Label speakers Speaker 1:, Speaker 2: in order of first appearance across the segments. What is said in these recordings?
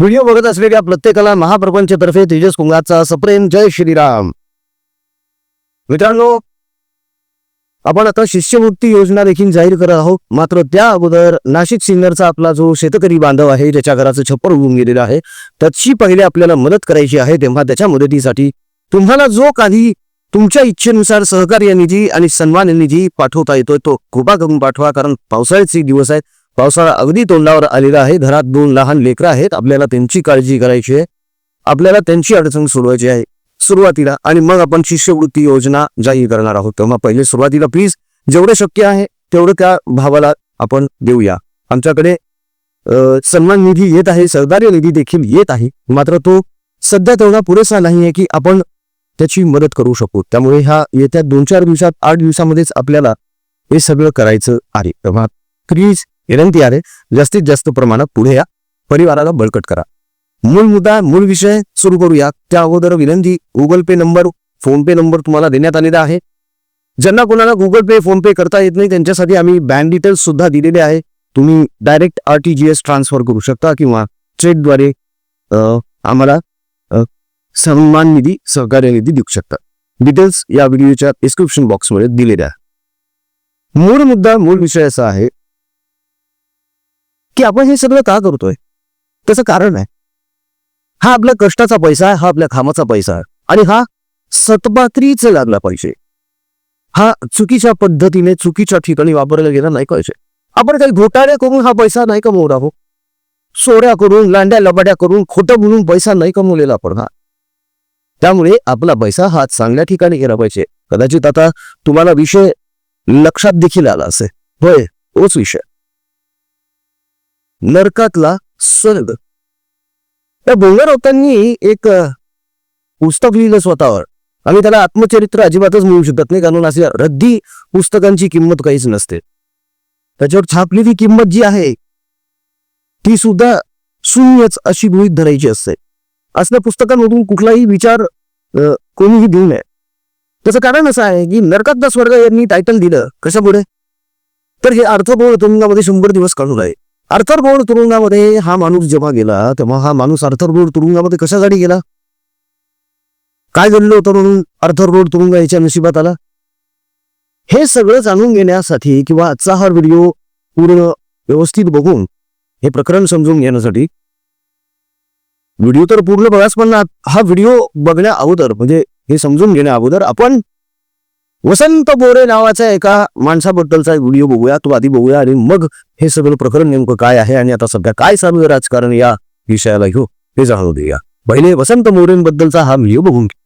Speaker 1: Video बघत असलेल्या प्रत्येकाला महाप्रपंचतर्फे तेजस कुंगाचा सप्रेम जय श्रीराम. मित्रांनो आपण आता शिष्यवृत्ती योजना देखील जाहीर करत आहोत. मात्र त्या अगोदर नाशिक सिन्नरचा आपला जो शेतकरी बांधव आहे ज्याच्या घराचं छप्पर उडून गेलेलं आहे त्याची पहिले आपल्याला मदत करायची आहे तेव्हा त्याच्या मदतीसाठी तुम्हाला जो काही तुमच्या इच्छेनुसार सहकार्य निधी आणि सन्मान निधी पाठवता येतोय तो कृपा करून पाठवा कारण पावसाळ्याचे दिवस आहेत. पावसाळा अगदी तोंडावर आलेला आहे. घरात दोन लहान लेकरं आहेत. आपल्याला त्यांची काळजी करायची आहे. आपल्याला त्यांची अडचण सोडवायची आहे. सुरुवातीला आणि मग आपण शिष्यवृत्ती योजना जाहीर करणार आहोत. तेव्हा पहिले सुरुवातीला प्लीज जेवढं शक्य आहे तेवढं त्या भावाला आपण देऊया. आमच्याकडे सन्मान निधी येत आहे. सहकार्य निधी देखील येत आहे. मात्र तो सध्या तेवढा पुरेसा नाही आहे की आपण त्याची मदत करू शकू. त्यामुळे ह्या येत्या दोन चार दिवसात आठ दिवसामध्येच आपल्याला हे सगळं करायचं आहे. तेव्हा प्लीज विनंती आहे जास्तीत जास्त प्रमाणात पुढे या परिवाराला बळकट करा. मूळ मुद्दा मूळ विषय सुरू करूया. त्या अगोदर विनंती Google pay number phone pay number तुम्हाला देण्यात आलेला आहे. ज्यांना कोणाला गुगल पे फोन पे करता येत नाही त्यांच्यासाठी आम्ही बँक डिटेल्स सुद्धा दिलेले आहे. तुम्ही direct R T G S transfer करू शकता किंवा चेकद्वारे आम्हाला सन्मान निधी सहकार्य निधी देऊ शकता. डिटेल्स या व्हिडिओच्या डिस्क्रिप्शन बॉक्समध्ये दिलेल्या आहे मूळ मुद्दा मूळ विषय असा आहे की आपण हे सगळं का करतोय? त्याचं कारण आहे. हा आपल्या कष्टाचा पैसा आहे हा आपल्या खामाचा पैसा आहे. आणि हा सतबात्रीच लागला पाहिजे. हा चुकीच्या पद्धतीने चुकीच्या ठिकाणी वापरला गेला नाही पाहिजे. आपण काही घोटाळे करून हा पैसा नाही कमवला हो सोऱ्या करून लांड्या लबाड्या करून खोटं बोलून पैसा नाही कमवलेला आपण हा. त्यामुळे आपला पैसा हा चांगल्या ठिकाणी गेला पाहिजे. कदाचित आता तुम्हाला विषय लक्षात देखील आला असेल. होय तोच विषय. नरकातला स्वर्ग. त्या बोंगारावतांनी एक पुस्तक लिहिलं स्वतःवर. आणि त्याला आत्मचरित्र अजिबातच मिळू शकत नाही कारण अशा रद्दी पुस्तकांची किंमत काहीच नसते. त्याच्यावर छापलेली किंमत जी आहे ती सुद्धा शून्यच अशी गृहित धरायची असते. असल्या पुस्तकांमधून कुठलाही विचार कोणीही देऊ नये. त्याचं कारण असं आहे की नरकातला स्वर्ग यांनी टायटल दिलं. कशापुढे? तर हे अर्थपूर्ण तुरुंगामध्ये शंभर दिवस काढून आहे अर्थपूर्ण तुरुंगामध्ये हा माणूस जेव्हा गेला तेव्हा हा माणूस अर्थपूर्ण तुरुंगामध्ये कशासाठी गेला? काय घडलं होतं म्हणून अर्थपूर्ण तुरुंग याच्या नशिबात आला? हे सगळं जाणून घेण्यासाठी किंवा आजचा हा व्हिडिओ पूर्ण व्यवस्थित बघून हे प्रकरण समजून घेण्यासाठी व्हिडिओ तर पूर्ण बघाच पण हा व्हिडिओ बघण्या अगोदर म्हणजे हे समजून घेण्या अगोदर आपण वसंत बोरे नावाच्या एका माणसाबद्दलचा एक व्हिडिओ बघूया तो आधी बघूया आणि मग हे सगळं प्रकरण नेमकं काय आहे आणि आता सध्या काय चालू आहे राजकारण या विषयाला घेऊ हे जाणून देऊया पहिले वसंत मोरेंबद्दलचा हा व्हिडिओ बघून घे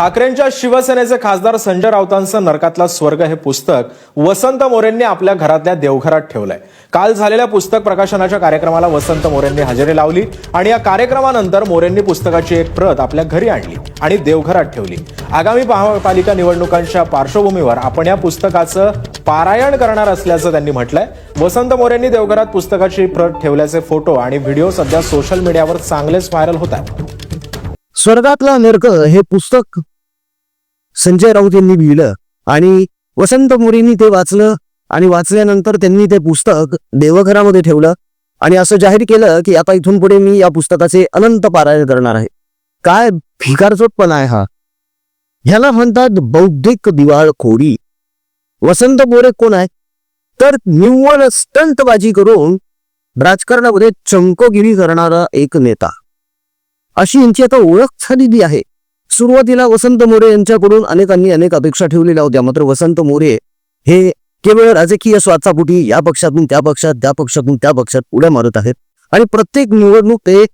Speaker 2: ठाकरेंच्या शिवसेनेचे खासदार संजय राऊतांचं नरकातला स्वर्ग हे पुस्तक वसंत मोरेंनी आपल्या घरातल्या देवघरात ठेवलंय. काल झालेल्या पुस्तक प्रकाशनाच्या कार्यक्रमाला वसंत मोरेंनी हजेरी लावली आणि या कार्यक्रमानंतर मोरेंनी पुस्तकाची एक प्रत आपल्या घरी आणली आणि देवघरात ठेवली. आगामी महापालिका निवडणुकांच्या पार्श्वभूमीवर आपण या पुस्तकाचं पारायण करणार असल्याचं त्यांनी म्हटलंय. वसंत मोरेंनी देवघरात पुस्तकाची प्रत ठेवल्याचे फोटो आणि व्हिडिओ सध्या सोशल मीडियावर चांगलेच व्हायरल होत आहेत.
Speaker 1: स्वर्गातला नरक हे पुस्तक संजय राऊत यांनी लिहिलं. आणि वसंत मोरेंनी ते वाचलं. आणि वाचल्यानंतर त्यांनी ते पुस्तक देवघरामध्ये ठेवलं. आणि असं जाहीर केलं की आता इथून पुढे मी या पुस्तकाचे अनंत पारायण करणार आहे. काय भिकारचोटपणा आहे हा. ह्याला म्हणतात बौद्धिक दिवाळखोरी. वसंत मोरे कोण आहे? तर निव्वळ स्टंटबाजी करून राजकारणामध्ये चमकोगिरी करणारा एक नेता. अशी यांची आता ओळख झालेली आहे. सुरुवातीला वसंत मोरे यांच्याकडून अनेकांनी अनेक अपेक्षा ठेवलेल्या होत्या. मात्र वसंत मोरे हे केवळ राजकीय स्वार्थापुटी या पक्षातून त्या पक्षात त्या पक्षातून त्या पक्षात उड्या मारत आहेत. आणि प्रत्येक निवडणूक ते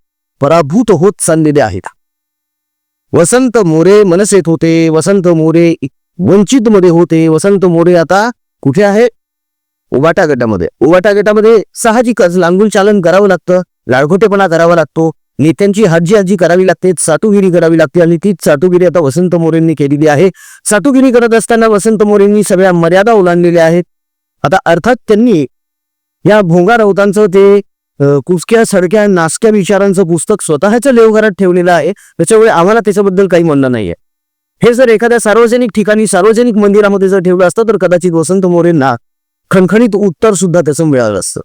Speaker 1: पराभूत होत चाललेले आहेत. वसंत मोरे मनसेत होते वसंत मोरे वंचित मध्ये होते वसंत मोरे आता कुठे आहे? उबाटा गटामध्ये. उबाटा गटामध्ये साहजिकच लांगून चालन करावं लागतं लाळखोटेपणा करावा लागतो नेत्यांची हाजी हाजी करावी लागते चाटुगिरी करावी लागते आणि तीच चाटुगिरी आता वसंत मोरेंनी केलेली आहे. चाटुगिरी करत असताना वसंत मोरेंनी सगळ्या मर्यादा ओलांडलेल्या आहेत. आता अर्थात त्यांनी या भोंगा राऊतांचं ते कुसक्या सडक्या नासक्या विचारांचं पुस्तक स्वतःच्या लेवघरात ठेवलेलं आहे. त्याच्यामुळे आम्हाला त्याच्याबद्दल काही म्हणणं नाहीये. हे जर एखाद्या सार्वजनिक ठिकाणी सार्वजनिक मंदिरामध्ये जर ठेवलं असतं तर कदाचित वसंत मोरेंना खणखणीत उत्तर सुद्धा त्याचं मिळालं असतं.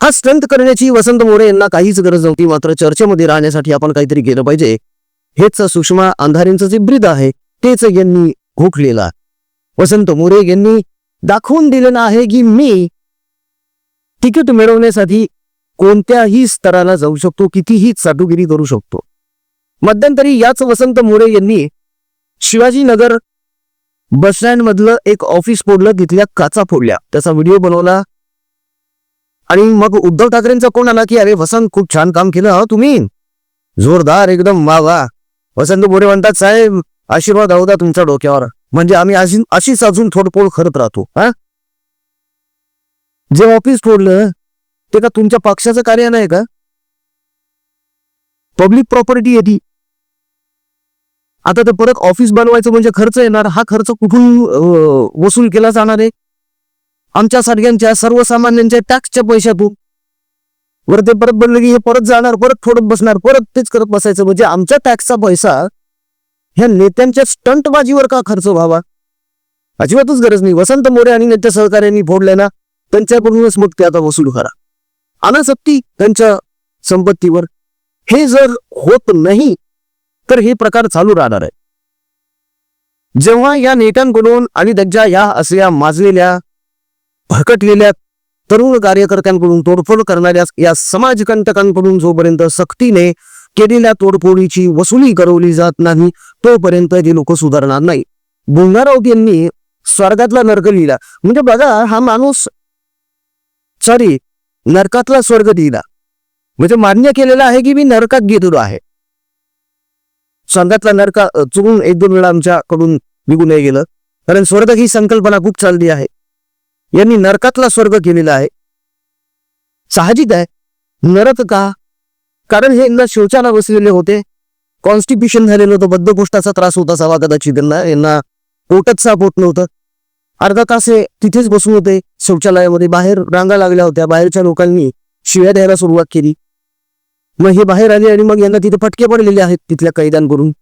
Speaker 1: हा स्ट्रेंथ करण्याची वसंत मोरे यांना काहीच गरज नव्हती. मात्र चर्चेमध्ये राहण्यासाठी आपण काहीतरी केलं पाहिजे. हेच सुषमा अंधारेंचं जे ब्रीद आहे तेच यांनी घोखलेला वसंत मोरे यांनी दाखवून दिलेलं आहे की मी तिकीट मिळवण्यासाठी कोणत्याही स्तराला जाऊ शकतो कितीही चाटुगिरी करू शकतो. मध्यंतरी याच वसंत मोरे यांनी शिवाजीनगर बस स्टँड मधलं एक ऑफिस फोडलं तिथल्या काचा फोडल्या. त्याचा व्हिडिओ बनवला. आणि मग उद्धव ठाकरेंचा कोण आला की अरे वसंत खूप छान काम केलं हा तुम्ही. जोरदार एकदम वा वा. वसंत बोरे म्हणतात साहेब आशीर्वाद होता तुमच्या डोक्यावर. म्हणजे आम्ही अशी अशीच अजून थोडपोड करत राहतो हा? जे ऑफिस फोडलं ते का तुमच्या पक्षाचं कार्य नाही का? पब्लिक प्रॉपर्टी आहे ती. आता तर परत ऑफिस बनवायचं म्हणजे खर्च येणार हा खर्च कुठून वसूल केला जाणार आहे? आमच्या सारख्यांच्या सर्वसामान्यांच्या टॅक्सच्या पैशातून. वर ते परत बनलं की हे परत जाणार परत फोडत बसणार परत तेच करत बसायचं. म्हणजे आमच्या टॅक्सचा पैसा ह्या नेत्यांच्या स्टंटबाजीवर का खर्च व्हावा? अजिबातच गरज नाही. वसंत मोरे आणि त्यांच्या सहकार्यांनी फोडले ना त्यांच्याकडूनच मग ते आता वसूल करा. अनासक्ती त्यांच्या संपत्तीवर. हे जर होत नाही तर हे प्रकार चालू राहणार आहे. जेव्हा या नेत्यांकडून आणि त्यांच्या या असल्या माजलेल्या भरकटलेल्या तरुण कार्यकर्त्यांकडून तोडफोड करणाऱ्या या समाजकंटकांकडून जोपर्यंत सक्तीने केलेल्या तोडफोडीची वसुली करवली जात नाही तोपर्यंत हे लोक सुधारणार नाही. बोंगारावत यांनी स्वर्गातला नरक लिहिला. म्हणजे बघा हा माणूस सॉरी नरकातला स्वर्ग लिहिला. म्हणजे मान्य केलेलं आहे की मी नरकात गेलेलो आहे. स्वर्गातला नरका चुकून एक दोन वेळा आमच्याकडून निघून नाही गेलं. कारण स्वर्ग ही संकल्पना खूप चालली आहे. यांनी नरकातला स्वर्ग केलेला आहे. साहजिक आहे. नरक का? कारण हे यांना शौचाला बसलेले होते. कॉन्स्टिप्युशन झालेलं होतं. बद्धकोष्ठाचा त्रास होता सवा कदाचित त्यांना यांना पोटच साप होत नव्हतं. अर्धा तास हे तिथेच बसून होते. शौचालयामध्ये बाहेर रांगा लागल्या होत्या. बाहेरच्या लोकांनी शिव्या द्यायला सुरुवात केली. मग हे बाहेर आले आणि मग यांना तिथे फटके पडलेले आहेत तिथल्या कैद्यांकडून.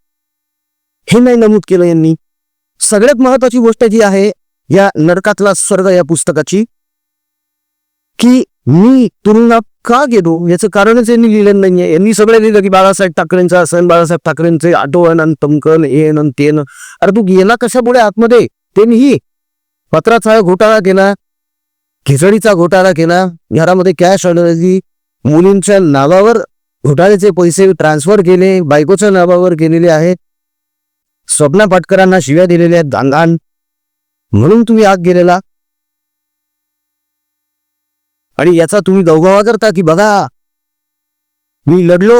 Speaker 1: हे नाही नमूद केलं यांनी. सगळ्यात महत्वाची गोष्ट जी आहे या नरकातला स्वर्ग या पुस्तकाची? की मी तुरुंगात का गेलो याचं कारणच यांनी लिहिलेलं नाहीये. यांनी सगळं लिहिलं की बाळासाहेब ठाकरेंचं असं बाळासाहेब ठाकरेंचे आठवण आणि तमकन येन आणि तेन अरे तू गेला कशामुळे आतमध्ये? त्यांनीही पत्राचा घोटाळा केला खिचडीचा घोटाळा केला. घरामध्ये कॅश आणली मुलींच्या नावावर घोटाळ्याचे पैसे ट्रान्सफर केले. बायकोच्या नावावर केलेले आहेत स्वप्ना पाटकरांना शिव्या दिलेल्या आहेत. दांगान म्हणून तुम्ही आग गेलेला? आणि याचा तुम्ही दौगावा करता की बघा मी लढलो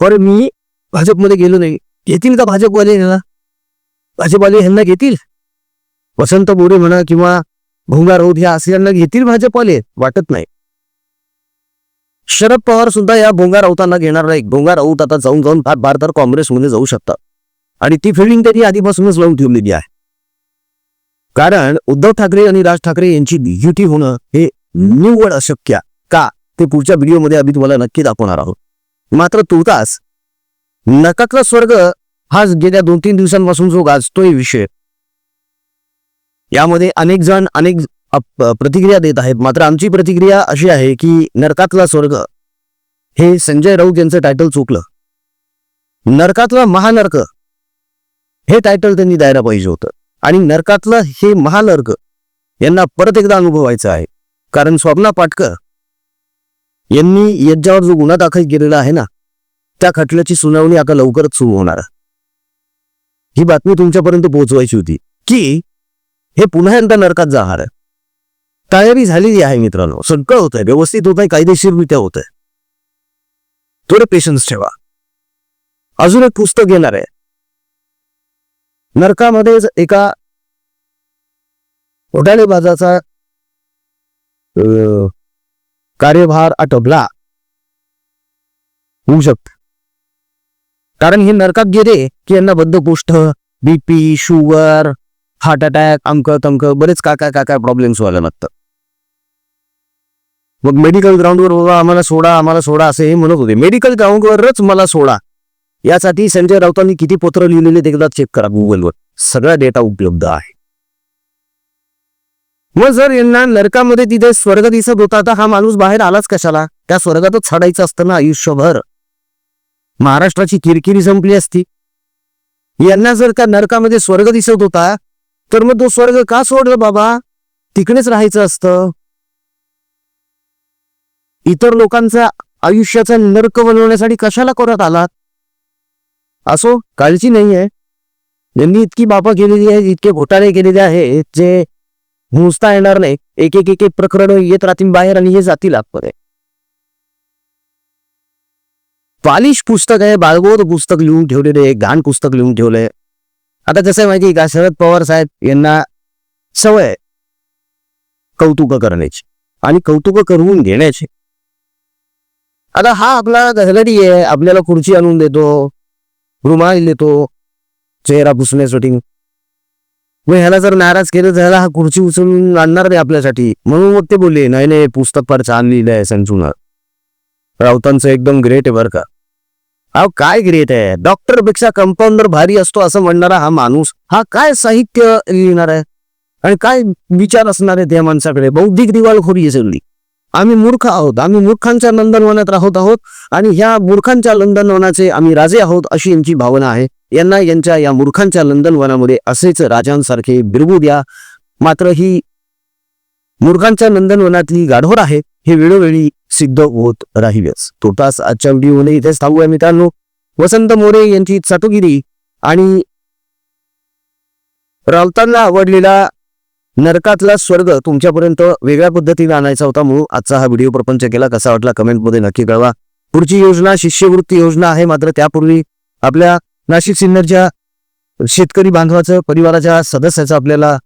Speaker 1: पण मी भाजपमध्ये गेलो नाही. घेतील का भाजपवाले ह्याला भाजपवाले ह्यांना घेतील? वसंत बोरे म्हणा किंवा भोंगा राऊत ह्या असल्यांना घेतील भाजपवाले? वाटत नाही. शरद पवार सुद्धा या भोंगा राऊतांना घेणार नाही भोंगा राऊत आता जाऊन जाऊन फार बार तर काँग्रेसमध्ये जाऊ शकतात. आणि ती फिल्डिंग त्यांनी आधीपासूनच लावून ठेवलेली आहे. कारण उद्धव ठाकरे आणि राज ठाकरे यांची युती होणं हे निव्वळ अशक्य का ते पुढच्या व्हिडिओमध्ये आम्ही तुम्हाला नक्की दाखवणार आहोत. मात्र तुर्तास नकातला स्वर्ग हा गेल्या दोन तीन दिवसांपासून जो गाजतोय विषय. यामध्ये अनेक जण अनेक प्रतिक्रिया देत आहेत. मात्र आमची प्रतिक्रिया अशी आहे की नरकातला स्वर्ग हे संजय राऊत यांचं टायटल चुकलं. नरकातला महानर्क हे टायटल त्यांनी द्यायला पाहिजे होतं. आणि नरकातलं हे महानर्क यांना परत एकदा अनुभवायचं आहे. कारण स्वप्ना पाटकर यांनी यज्ञावर जो गुन्हा दाखल केलेला आहे ना त्या खटल्याची सुनावणी आता लवकरच सुरू होणार ही बातमी तुमच्यापर्यंत पोहोचवायची होती की हे पुन्हा एकदा नरकात जाणार आहे. तयारी झालेली आहे मित्रांनो. सगळं होत आहे व्यवस्थित होत आहे कायदेशीररित्या होत आहे थोडे पेशन्स ठेवा. अजून एक पुस्तक येणार आहे. नरकामध्येच एका घोटाळेबाजाचा कार्यभार आटोपला. होऊ शकत. कारण हे नरकात गेले की यांना बद्धकोष्ठ बीपी शुगर हार्ट अटॅक अंक तंक बरेच काय काय काय काय प्रॉब्लेम्स व्हायला लागतात. मग मेडिकल ग्राउंडवर बाबा आम्हाला सोडा आम्हाला सोडा असे हे म्हणत होते. मेडिकल ग्राउंडवरच मला सोडा. यासाठी संजय राऊतांनी किती पत्र लिहिलेले ते एकदा चेक करा गुगलवर सगळा डेटा उपलब्ध आहे. मग जर यांना नरकामध्ये तिथे स्वर्ग दिसत होता तर हा माणूस बाहेर आलाच कशाला? त्या स्वर्गातच छाडायचं असतं ना आयुष्यभर. महाराष्ट्राची किरकिरी संपली असती. यांना जर का नरकामध्ये स्वर्ग दिसत होता तर मग तो स्वर्ग का सोडलं बाबा? तिकडेच राहायचं असतं. इतर लोकांचा आयुष्याचा नरक बनवण्यासाठी कशाला करत आलात? असो काळजी नाहीये ज्यांनी इतकी बापा केलेली आहे इतके घोटाळे केलेले आहेत जे मोजता येणार नाही एक एक एक एक प्रकरण येत राहतील बाहेर आणि हे जातील आतमध्ये. पालिश पुस्तक आहे बाळगोद पुस्तक लिहून ठेवलेले आहे घाण पुस्तक लिहून ठेवलंय. आता कसं आहे माहिती का? शरद पवार साहेब यांना सवय आहे कौतुक करण्याची आणि कौतुक करून घेण्याची. आता हा आपला गहलरी आहे आपल्याला खुर्ची आणून देतो. रुमाल देतो चेहरा पुसण्यासाठी. मग ह्याला जर नाराज केलं तर ह्याला हा खुर्ची उचलून आणणार नाही आपल्यासाठी. म्हणून मग ते बोलले नाही नाही पुस्तक फार छान लिहिलं आहे संचून राऊतांचं एकदम ग्रेट आहे बरं का. अहो काय ग्रेट आहे? डॉक्टरपेक्षा कंपाऊंडर भारी असतो असं म्हणणारा हा माणूस हा काय साहित्य लिहिणार आहे? आणि काय विचार असणार आहे त्या माणसाकडे? बौद्धिक दिवाळखोरी आहे सगळी. आम्ही मूर्ख आहोत. आम्ही मूर्खांच्या नंदनवनात राहत आहोत आणि ह्या मूर्खांच्या नंदनवनाचे आम्ही राजे आहोत अशी यांची भावना आहे. यांना यांच्या या मूर्खांच्या नंदनवनामध्ये असेच राजांसारखे बिरबू द्या. मात्र ही मूर्खांच्या नंदनवनातली गाढोर आहे. हे वेळोवेळी सिद्ध होत राहिलेच. तोटास आजच्या व्हिडिओने इथेच थांबूया मित्रांनो. वसंत मोरे यांची चाटुगिरी आणि रावतांना आवडलेला नरकातला स्वर्ग तुमच्यापर्यंत वेगळ्या पद्धतीने आणायचा होता म्हणून आजचा हा व्हिडिओ प्रपंच केला. कसा वाटला कमेंटमध्ये नक्की कळवा. पुढची योजना शिष्यवृत्ती योजना आहे मात्र त्यापूर्वी आपल्या नाशिक सिन्नरच्या शेतकरी बांधवाचं परिवाराच्या सदस्याचं आपल्याला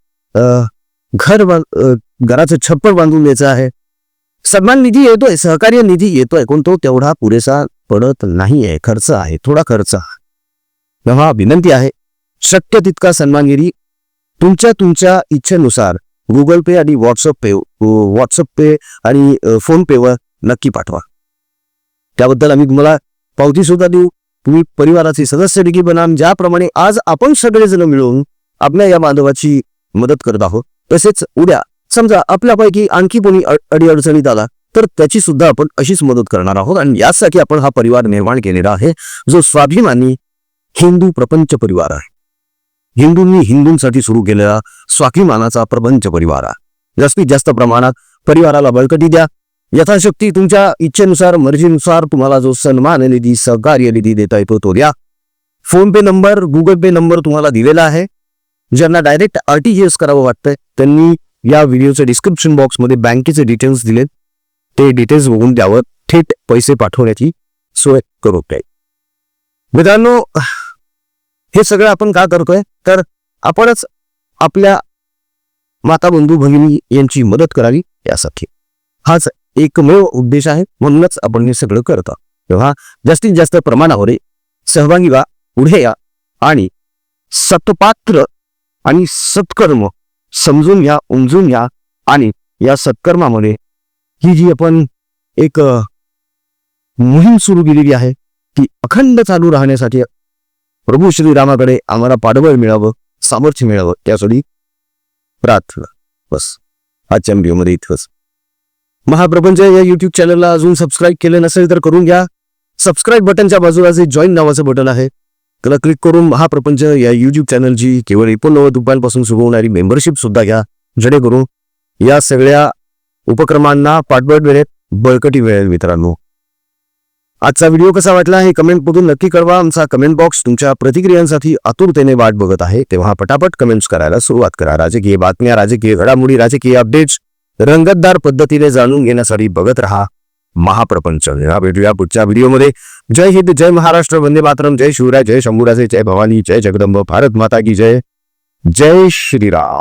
Speaker 1: घर घराचं छप्पर बांधून द्यायचं आहे. सन्मान निधी येतोय सहकार्य निधी येतोय कोणतो तो तेवढा पुरेसा पडत नाहीये. खर्च आहे थोडा खर्च हा तेव्हा विनंती आहे शक्य तितका सन्मानगिरी तुमच्या तुमच्या इच्छेनुसार गुगल पे आणि व्हॉट्सअप पे व्हॉट्सअप पे आणि फोन पेवर नक्की पाठवा. त्याबद्दल आम्ही तुम्हाला पावती सुद्धा देऊ. तुम्ही परिवाराचे सदस्य देखील बना ज्याप्रमाणे आज आपण सगळेजण मिळून आपल्या या बांधवाची मदत करत आहोत. तसेच उद्या समजा आपल्यापैकी आणखी कोणी अडीअडचणीत आला तर त्याची सुद्धा आपण अशीच मदत करणार आहोत. आणि यासाठी आपण हा परिवार निर्माण केलेला आहे जो स्वाभिमानी हिंदू प्रपंच परिवार आहे. हिंदूंनी हिंदूंसाठी सुरू केलेला स्वाभिमानाचा प्रपंच परिवार. जास्तीत जास्त प्रमाणात परिवाराला बळकटी द्या. यथाशक्ती तुमच्या इच्छेनुसार मर्जीनुसार तुम्हाला जो सन्मान निधी सहकार्य निधी देता येतो तो द्या. Phone pay number Google pay number तुम्हाला दिलेला आहे. ज्यांना डायरेक्ट आरटीजीएस करावं वाटतंय त्यांनी या व्हिडिओच्या डिस्क्रिप्शन बॉक्समध्ये बँकेचे डिटेल्स दिलेत. ते डिटेल्स बघून द्यावं थेट पैसे पाठवण्याची सोय करू काय मित्रांनो हे सगळं आपण का करतोय? तर आपणच आपल्या माता बंधू भगिनी यांची मदत करावी यासाठी. हाच एकमेव उद्देश आहे म्हणूनच आपण हे सगळं करतो तेव्हा जास्तीत जास्त प्रमाणावर सहभागी व्हा पुढे या आणि सतपात्र आणि सत्कर्म समजून घ्या उमजून घ्या आणि या सत्कर्मामध्ये ही जी आपण एक मोहीम सुरू केलेली आहे ती अखंड चालू राहण्यासाठी प्रभू श्रीरामाकडे आम्हाला पाठबळ मिळावं सामर्थ्य मिळावं त्यासाठी प्रार्थना. बस. आजच्या व्हिडिओमध्ये इथंच महाप्रपंच या युट्यूब चॅनलला अजून सबस्क्राईब केलं नसेल तर करून घ्या. सबस्क्राईब बटनच्या बाजूला जे जॉईन नावाचं बटन आहे त्याला क्लिक करून महाप्रपंच या युट्यूब चॅनलची केवळ एकोणनव्वद रुपयांपासून सुरू होणारी मेंबरशिप सुद्धा घ्या. जेणेकरून या सगळ्या उपक्रमांना पाठबळ मिळेल बळकटी मिळेल मित्रांनो. आजचा व्हिडिओ कसा वाटला हे कमेंटमधून नक्की कळवा. आमचा कमेंट बॉक्स तुमच्या प्रतिक्रियांसाठी आतुरतेने वाट बघत आहे. तेव्हा पटापट कमेंट्स करायला सुरुवात करा. राजकीय बातम्या राजकीय घडामोडी राजकीय अपडेट्स रंगतदार पद्धतीने जाणून घेण्यासाठी बघत राहा महाप्रपंच. या भेटूया पुढच्या व्हिडिओमध्ये जय हिंद जय महाराष्ट्र. वंदे मातरम. जय शिवराय जय शंभूराजे जय भवानी जय जगदंब. भारत माता की जय. जय श्रीराम.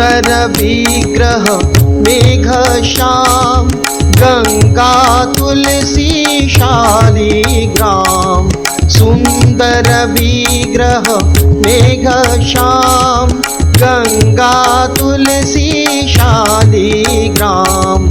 Speaker 3: सुंदर
Speaker 1: विग्रह मेघश्याम गंगा तुलसी शालिग्राम सुंदर विग्रह मेघश्याम गंगा तुलसी शालिग्राम